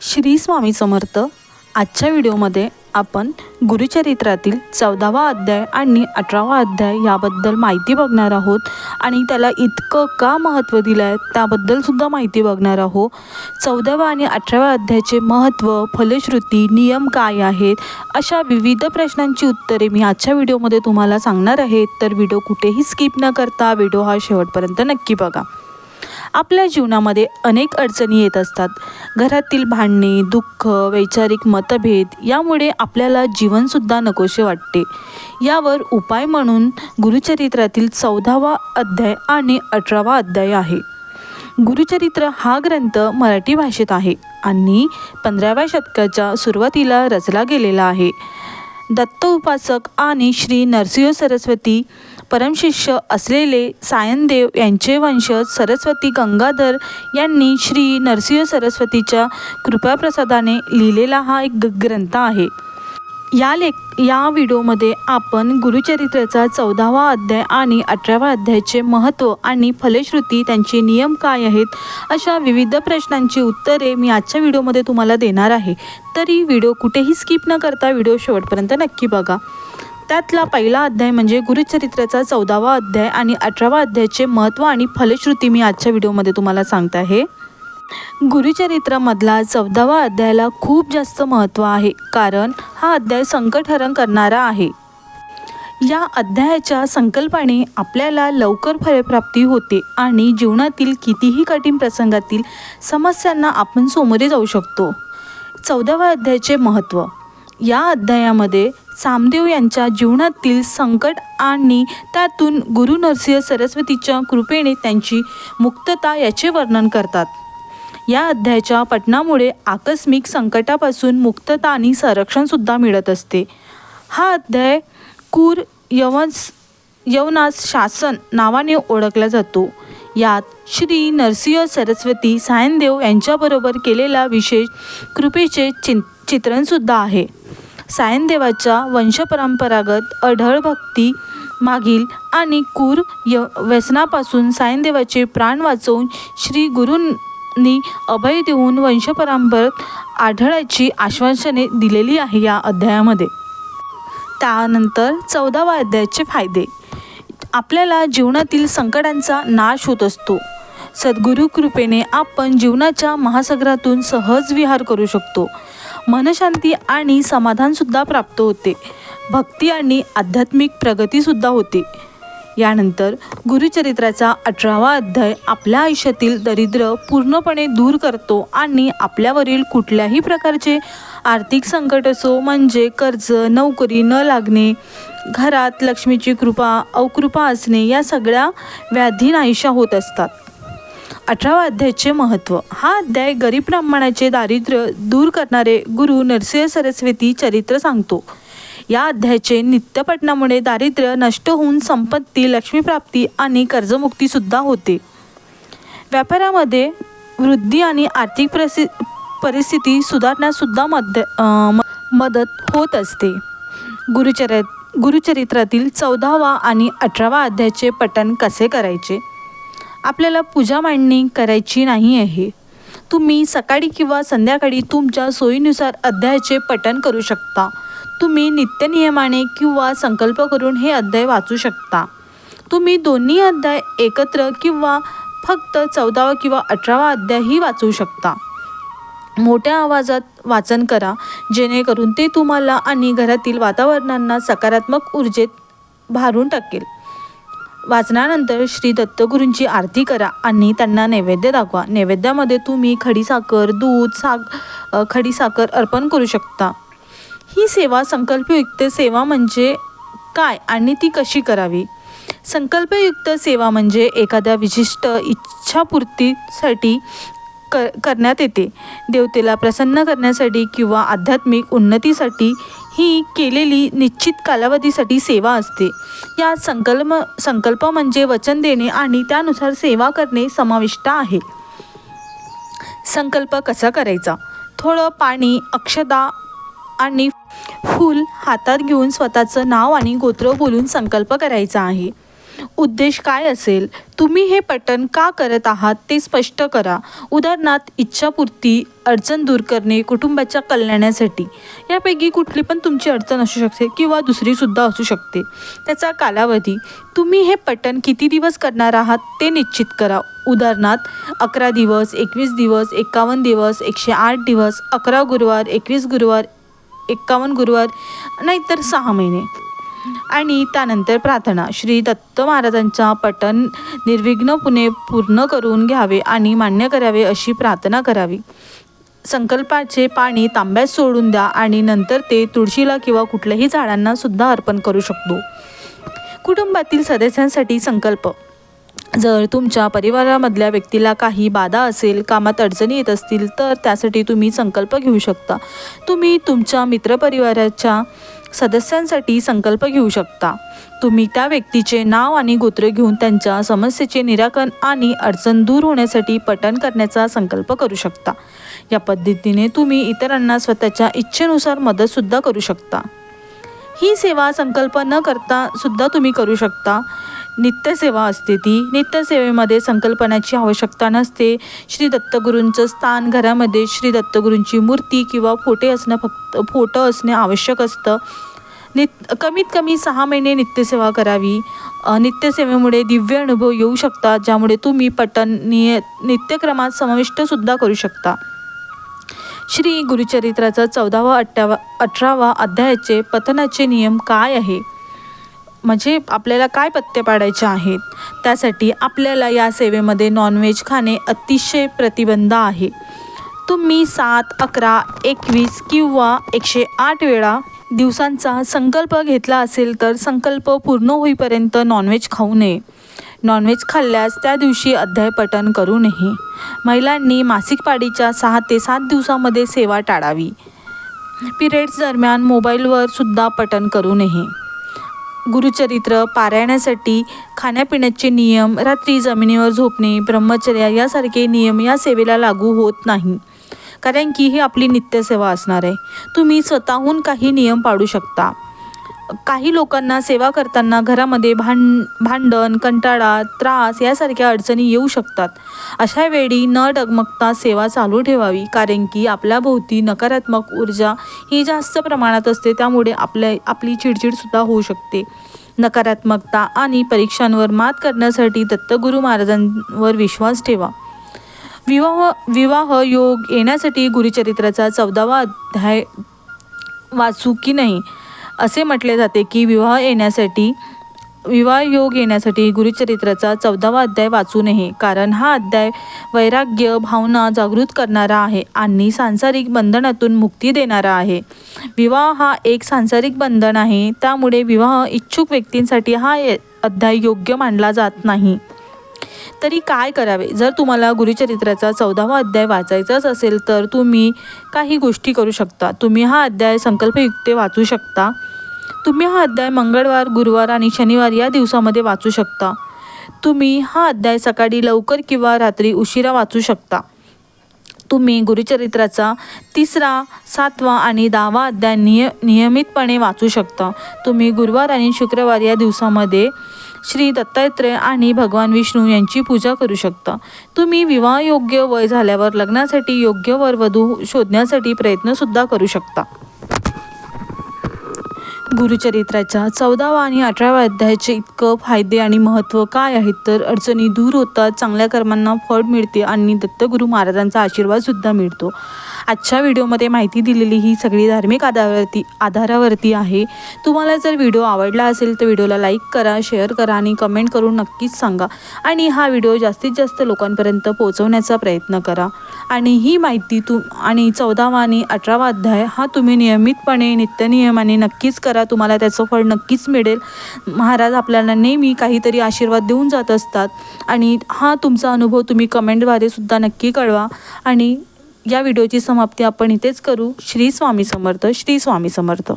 श्री स्वामी समर्थ. आजच्या व्हिडिओमध्ये आपण गुरुचरित्रातील चौदावा अध्याय आणि अठरावा अध्याय याबद्दल माहिती बघणार आहोत आणि त्याला इतकं का महत्त्व दिलं आहे त्याबद्दलसुद्धा माहिती बघणार आहोत चौदाव्या आणि अठराव्या अध्यायाचे महत्त्व फलश्रुती नियम काय आहेत अशा विविध प्रश्नांची उत्तरे मी आजच्या व्हिडिओमध्ये तुम्हाला सांगणार आहे. तर व्हिडिओ कुठेही स्किप न करता व्हिडिओ हा शेवटपर्यंत नक्की बघा. आपल्या जीवनामध्ये अनेक अडचणी येत असतात. घरातील भांडणे दुःख वैचारिक मतभेद यामुळे आपल्याला जीवनसुद्धा नकोसे वाटते. यावर उपाय म्हणून गुरुचरित्रातील चौदावा अध्याय आणि अठरावा अध्याय आहे. गुरुचरित्र हा ग्रंथ मराठी भाषेत आहे आणि पंधराव्या शतकाच्या सुरुवातीला रचला गेलेला आहे. दत्त उपासक आणि श्री नरसिंह सरस्वती परमशिष्य असलेले सायनदेव यांचे वंशज सरस्वती गंगाधर यांनी श्री नरसिंह सरस्वतीच्या कृपाप्रसादाने लिहिलेला हा एक ग्रंथ आहे. या लेख या व्हिडिओमध्ये आपण गुरुचरित्राचा चौदावा अध्याय आणि अठराव्या अध्यायाचे महत्त्व आणि फलश्रुती त्यांचे नियम काय आहेत अशा विविध प्रश्नांची उत्तरे मी आजच्या व्हिडिओमध्ये तुम्हाला देणार आहे. तरी व्हिडिओ कुठेही स्किप न करता व्हिडिओ शेवटपर्यंत नक्की बघा. त्यातला पहिला अध्याय म्हणजे गुरुचरित्राचा चौदावा अध्याय आणि अठरावा अध्यायाचे महत्त्व आणि फलश्रुती मी आजच्या व्हिडिओमध्ये तुम्हाला सांगत आहे. गुरुचरित्रामधला चौदावा अध्यायाला खूप जास्त महत्त्व आहे कारण हा अध्याय संकटहरण करणारा आहे. या अध्यायाच्या संकल्पाने आपल्याला लवकर फलप्राप्ती होते आणि जीवनातील कितीही कठीण प्रसंगातील समस्यांना आपण सामोरे जाऊ शकतो. चौदाव्या अध्यायाचे महत्त्व या अध्यायामध्ये सामदेव यांच्या जीवनातील संकट आणि त्यातून गुरु नरसिंह सरस्वतीच्या कृपेने त्यांची मुक्तता याचे वर्णन करतात. या अध्यायाच्या पठणामुळे आकस्मिक संकटापासून मुक्तता आणि संरक्षणसुद्धा मिळत असते. हा अध्याय कूर यवन्स यवनास शासन नावाने ओळखला जातो. यात श्री नरसिंह सरस्वती सायनदेव यांच्याबरोबर केलेला विशेष कृपेचे चिं चित्रणसुद्धा आहे. सायनदेवाच्या वंशपरंपरागत अढळ भक्ती मागील आणि क्रूर य व्यसनापासून सायनदेवाचे प्राण वाचवून श्री गुरूंनी अभय देऊन वंशपरंपरत आढळायची आश्वासने दिलेली आहे या अध्यायामध्ये. त्यानंतर चौदावा अध्यायाचे फायदे. आपल्याला जीवनातील संकटांचा नाश होत असतो. सद्गुरू कृपेने आपण जीवनाच्या महासागरातून सहज विहार करू शकतो. मनशांती आणि समाधानसुद्धा प्राप्त होते. भक्ती आणि आध्यात्मिक प्रगतीसुद्धा होते. यानंतर गुरुचरित्राचा अठरावा अध्याय आपल्या आयुष्यातील दरिद्र पूर्णपणे दूर करतो आणि आपल्यावरील कुठल्याही प्रकारचे आर्थिक संकट असो म्हणजे कर्ज नोकरी न लागणे घरात लक्ष्मीची कृपा अवकृपा असणे या सगळ्या व्याधी नाहीशा होत असतात. अठरावा अध्यायाचे महत्त्व हा अध्याय गरीब ब्राह्मणाचे दारिद्र्य दूर करणारे गुरु नरसिंह सरस्वती चरित्र सांगतो. या अध्यायाचे नित्यपठणामुळे दारिद्र्य नष्ट होऊन संपत्ती लक्ष्मीप्राप्ती आणि कर्जमुक्तीसुद्धा होते. व्यापारामध्ये वृद्धी आणि आर्थिक प्रसि परिस्थिती सुधारण्यासुद्धा मद म- मदत होत असते. गुरुचर गुरुचरित्रातील चौदावा आणि अठरावा अध्यायाचे पठण कसे करायचे? आपल्याला पूजा मांडणी करायची नाही आहे. तुम्ही सकाळी किंवा संध्याकाळी तुमच्या सोयीनुसार अध्यायाचे पठण करू शकता. तुम्ही नित्यनियमाने किंवा संकल्प करून हे अध्याय वाचू शकता. तुम्ही दोन्ही अध्याय एकत्र किंवा फक्त चौदावा किंवा अठरावा अध्यायही वाचू शकता. मोठ्या आवाजात वाचन करा जेणेकरून ते तुम्हाला आणि घरातील वातावरणांना सकारात्मक ऊर्जेत भारून टाकेल. वाचनानंतर श्री दत्तगुरूंची आरती करा आणि त्यांना नैवेद्य दाखवा. नैवेद्यामध्ये तुम्ही खडीसाखर दूध साग खडीसाखर अर्पण करू शकता. ही सेवा संकल्पयुक्त सेवा म्हणजे काय आणि ती कशी करावी? संकल्पयुक्त सेवा म्हणजे एखाद्या विशिष्ट इच्छापूर्तीसाठी क करण्यात येते. देवतेला प्रसन्न करण्यासाठी किंवा आध्यात्मिक उन्नतीसाठी ही केलेली निश्चित कालावधीसाठी सेवा असते. या संकल्प संकल्प म्हणजे वचन देणे आणि त्यानुसार सेवा करणे समाविष्ट आहे. संकल्प कसा करायचा? थोडं पाणी अक्षदा आणि फूल हातात घेऊन स्वतःचं नाव आणि गोत्र बोलून संकल्प करायचा आहे. उद्देश काय असेल? तुम्ही हे पठण का करत आहात ते स्पष्ट करा. उदाहरणार्थ इच्छापूर्ती अडचण दूर करणे कुटुंबाच्या कल्याणासाठी. यापैकी कुठली पण तुमची अडचण असू शकते किंवा दुसरीसुद्धा असू शकते. त्याचा कालावधी. तुम्ही हे पठण किती दिवस करणार आहात ते निश्चित करा. उदाहरणार्थ अकरा दिवस एकवीस दिवस एकावन्न दिवस एकशे आठ दिवस अकरा गुरुवार एकवीस गुरुवार एक्कावन्न गुरुवार नाहीतर सहा महिने. आणि त्यानंतर प्रार्थना. श्री दत्त महाराजांच्या पठण निर्विघ्नपणे पूर्ण करून घ्यावे आणि मान्य करावे अशी प्रार्थना करावी. संकल्पाचे पाणी तांब्यात सोडून द्या आणि नंतर ते तुळशीला किंवा कुठल्याही झाडांना सुद्धा अर्पण करू शकतो. कुटुंबातील सदस्यांसाठी संकल्प. जर तुमच्या परिवारामधल्या व्यक्तीला काही बाधा असेल कामात अडचणी येत असतील तर त्यासाठी तुम्ही संकल्प घेऊ शकता. तुम्ही तुमच्या मित्रपरिवाराच्या सदस्यांसाठी संकल्प घेऊ शकता. तुम्ही त्या व्यक्तीचे नाव आणि गोत्र घेऊन त्यांच्या समस्येचे निराकरण आणि अडचण दूर होण्यासाठी पठण करण्याचा संकल्प करू शकता. या पद्धतीने तुम्ही इतरांना स्वतःच्या इच्छेनुसार मदतसुद्धा करू शकता. ही सेवा संकल्प न करता सुद्धा तुम्ही करू शकता. नित्यसेवा असते ती. नित्यसेवेमध्ये संकल्पनाची आवश्यकता नसते. श्री दत्तगुरूंचं स्थान घरामध्ये श्री दत्तगुरूंची मूर्ती किंवा फोटे असणं फक्त फोटो असणे आवश्यक असतं. नित कमीत कमी सहा महिने नित्यसेवा करावी. नित्यसेवेमुळे दिव्य अनुभव येऊ शकतात ज्यामुळे तुम्ही पटन निय नित्यक्रमात समाविष्टसुद्धा करू शकता. श्री गुरुचरित्राचा चौदावा अठ्ठावा अठरावा अध्यायाचे पतनाचे नियम काय आहे? म्हणजे आपल्याला काय पत्ते पाडायचे आहेत? त्यासाठी आपल्याला या सेवेमध्ये नॉनव्हेज खाणे अतिशय प्रतिबंध आहे. तुम्ही सात अकरा एकवीस किंवा एकशे आठ वेळा दिवसांचा संकल्प घेतला असेल तर संकल्प पूर्ण होईपर्यंत नॉनव्हेज खाऊ नये. नॉनव्हेज खाल्ल्यास त्या दिवशी अध्याय पठण करू नये. महिलांनी मासिक पाळीच्या सहा ते सात दिवसामध्ये सेवा टाळावी. पिरियड्स दरम्यान मोबाईलवर सुद्धा पठण करू नये. गुरुचरित्र पारायणासाठी खाण्यापिण्याचे नियम रात्री जमिनीवर झोपणे ब्रह्मचर्या यासारखे नियम या सेवेला लागू होत नाही. कारण की ही आपली नित्यसेवा असणार आहे. तुम्ही स्वतःहून काही नियम पाडू शकता. काही लोकांना सेवा करताना घरामध्ये भांड भांडण कंटाळा त्रास यासारख्या अडचणी येऊ शकतात. अशा वेळी न डगमगता सेवा चालू ठेवावी कारण की आपल्या भोवती नकारात्मक ऊर्जा ही जास्त प्रमाणात असते त्यामुळे आपल्या आपली चिडचिडसुद्धा होऊ शकते. नकारात्मकता आणि परीक्षांवर मात करण्यासाठी दत्तगुरू महाराजांवर विश्वास ठेवा. विवाह विवाह योग येण्यासाठी गुरुचरित्राचा चौदावा अध्याय वाचू की नाही? असे म्हटले जाते की विवाह येण्यासाठी विवाह योग येण्यासाठी गुरुचरित्राचा चौदावा अध्याय वाचू नये कारण हा अध्याय वैराग्य भावना जागृत करणारा आहे आणि सांसारिक बंधनातून मुक्ती देणारा आहे. विवाह हा एक सांसारिक बंधन आहे त्यामुळे विवाह इच्छुक व्यक्तींसाठी हा अध्याय योग्य मानला जात नाही. तरी काय करावे? जर तुम्हाला गुरुचरित्राचा चौदावा अध्याय वाचायचाच असेल तर तुम्ही काही गोष्टी करू शकता. तुम्ही हा अध्याय संकल्पयुक्ते वाचू शकता. तुम्ही हा अध्याय मंगळवार गुरुवार आणि शनिवार या दिवसामध्ये वाचू शकता. तुम्ही हा अध्याय सकाळी लवकर किंवा रात्री उशिरा वाचू शकता. तुम्ही गुरुचरित्राचा तिसरा सातवा आणि दहावा अध्याय निय नियमितपणे वाचू शकता. तुम्ही गुरुवार आणि शुक्रवार या दिवसामध्ये श्री दत्तात्रय आणि भगवान विष्णू यांची पूजा करू शकता. तुम्ही विवाहयोग्य वय झाल्यावर लग्नासाठी योग्य वर वधू शोधण्यासाठी प्रयत्नसुद्धा करू शकता. गुरुचरित्राच्या चौदावा आणि अठराव्या अध्यायाचे इतकं फायदे आणि महत्त्व काय आहेत? तर अडचणी दूर होतात. चांगल्या कर्मांना फळ मिळते आणि दत्तगुरू महाराजांचा आशीर्वादसुद्धा मिळतो. आजच्या व्हिडिओमध्ये माहिती दिलेली ही सगळी धार्मिक आधारावरती आधारावरती आहे. तुम्हाला जर व्हिडिओ आवडला असेल तर व्हिडिओला लाईक करा शेअर करा आणि कमेंट करून नक्कीच सांगा. आणि हा व्हिडिओ जास्तीत जास्त लोकांपर्यंत पोहोचवण्याचा प्रयत्न करा. आणि ही माहिती तू आणि चौदावा आणि अठरावा अध्याय हा तुम्ही नियमितपणे नित्यनियमाने नक्कीच करा. तुम्हाला त्याचं फळ नक्कीच मिळेल. महाराज आपल्याला नेहमी काहीतरी आशीर्वाद देऊन जात असतात. आणि हा तुमचा अनुभव तुम्ही कमेंटद्वारे सुद्धा नक्की कळवा. आणि या व्हिडिओची समाप्ती आपण इथेच करू. श्री स्वामी समर्थ श्री स्वामी समर्थ.